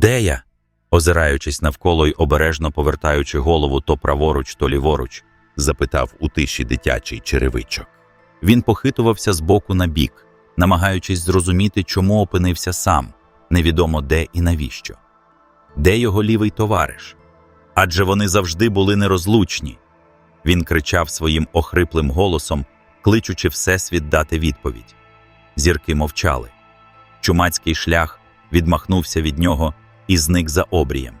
Де я? озираючись навколо й обережно повертаючи голову то праворуч, то ліворуч, запитав у тиші дитячий черевичок. він похитувався з боку на бік, намагаючись зрозуміти, чому опинився сам, невідомо де і навіщо. Де його лівий товариш? Адже вони завжди були нерозлучні. Він кричав своїм охриплим голосом, кличучи Всесвіт дати відповідь. Зірки мовчали. Чумацький шлях відмахнувся від нього і зник за обрієм.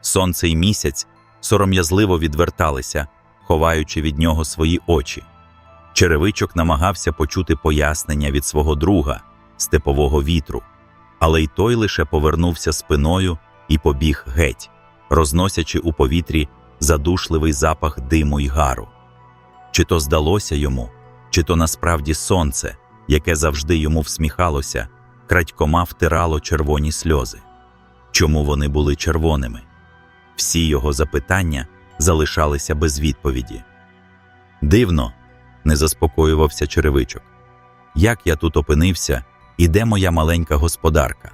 Сонце й місяць сором'язливо відверталися, ховаючи від нього свої очі. Черевичок намагався почути пояснення від свого друга, степового вітру, але й той лише повернувся спиною і побіг геть, розносячи у повітрі задушливий запах диму й гару. Чи то здалося йому, чи то насправді сонце, яке завжди йому всміхалося, крадькома втирало червоні сльози. Чому вони були червоними? Всі його запитання залишалися без відповіді. Дивно, не заспокоювався черевичок. Як я тут опинився, і де моя маленька господарка?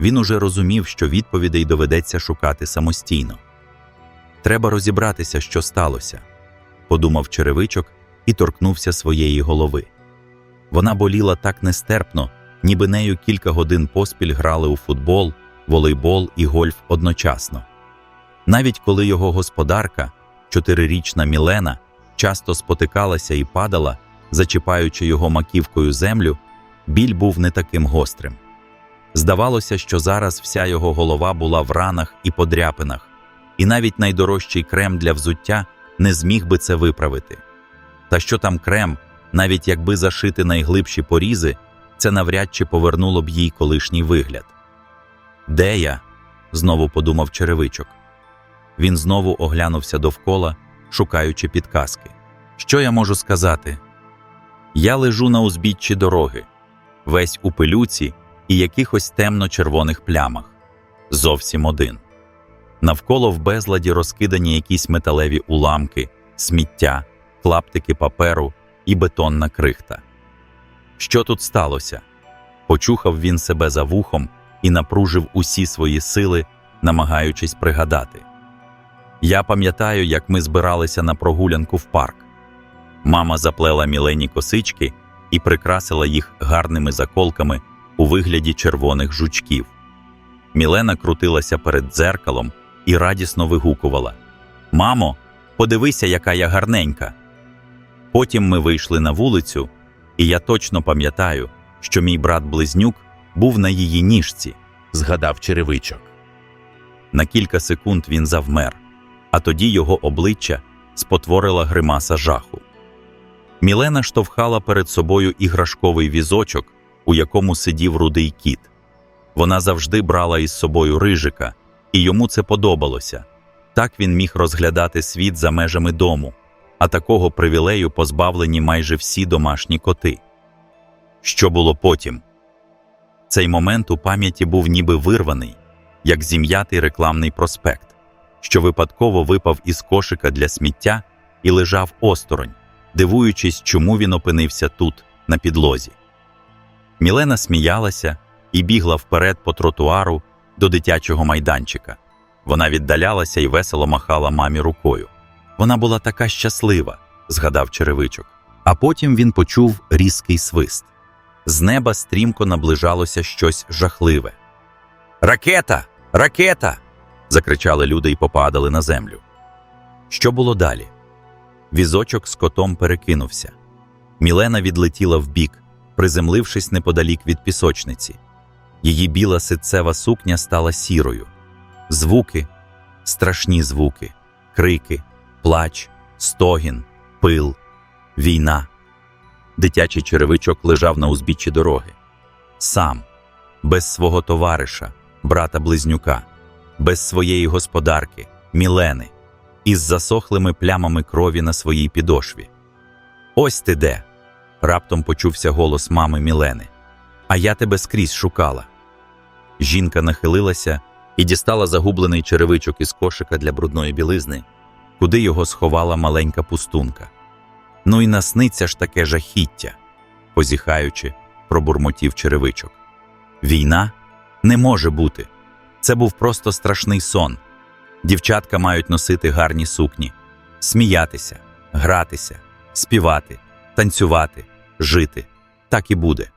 Він уже розумів, що відповідей доведеться шукати самостійно. Треба розібратися, що сталося, подумав черевичок і торкнувся своєї голови. Вона боліла так нестерпно, ніби нею кілька годин поспіль грали у футбол, волейбол і гольф одночасно. Навіть коли його господарка, чотирирічна Мілена, часто спотикалася і падала, зачіпаючи його маківкою землю, біль був не таким гострим. Здавалося, що зараз вся його голова була в ранах і подряпинах, і навіть найдорожчий крем для взуття не зміг би це виправити. Та що там крем, навіть якби зашити найглибші порізи, це навряд чи повернуло б їй колишній вигляд. Де я? знову подумав черевичок. Він знову оглянувся довкола, шукаючи підказки. Що я можу сказати? Я лежу на узбіччі дороги, весь у пилюці і якихось темно-червоних плямах. Зовсім один. Навколо в безладі розкидані якісь металеві уламки, сміття, клаптики паперу і бетонна крихта. Що тут сталося? Почухав він себе за вухом і напружив усі свої сили, намагаючись пригадати. Я пам'ятаю, як ми збиралися на прогулянку в парк. Мама заплела мілені косички і прикрасила їх гарними заколками у вигляді червоних жучків. Мілена крутилася перед дзеркалом і радісно вигукувала: Мамо, подивися, яка я гарненька. Потім ми вийшли на вулицю, і я точно пам'ятаю, що мій брат-близнюк був на її ніжці. Згадав черевичок. На кілька секунд він завмер, а тоді його обличчя спотворила гримаса жаху. Мілена штовхала перед собою іграшковий візочок, у якому сидів рудий кіт. Вона завжди брала із собою рижика, і йому це подобалося. Так він міг розглядати світ за межами дому, а такого привілею позбавлені майже всі домашні коти. Що було потім? Цей момент у пам'яті був ніби вирваний, як зім'ятий рекламний проспект, що випадково випав із кошика для сміття і лежав осторонь, дивуючись, чому він опинився тут, на підлозі. Мілена сміялася і бігла вперед по тротуару до дитячого майданчика. Вона віддалялася і весело махала мамі рукою. Вона була така щаслива, згадав черевичок. А потім він почув різкий свист. З неба стрімко наближалося щось жахливе. Ракета! Ракета! закричали люди і попадали на землю. Що було далі? Візочок з котом перекинувся. Мілена відлетіла вбік, приземлившись неподалік від пісочниці. Її біла ситцева сукня стала сірою. Звуки, страшні звуки, крики, плач, стогін, пил, війна. Дитячий черевичок лежав на узбіччі дороги. Сам, без свого товариша, брата близнюка, без своєї господарки, Мілени, із засохлими плямами крові на своїй підошві. Ось ти де. раптом почувся голос мами Мілени. А я тебе скрізь шукала. Жінка нахилилася і дістала загублений черевичок із кошика для брудної білизни, куди його сховала маленька пустунка. Ну і насниться ж таке жахіття, позіхаючи, пробурмотів черевичок. Війна не може бути. Це був просто страшний сон. Дівчатка мають носити гарні сукні, сміятися, гратися, співати, танцювати, жити. Так і буде.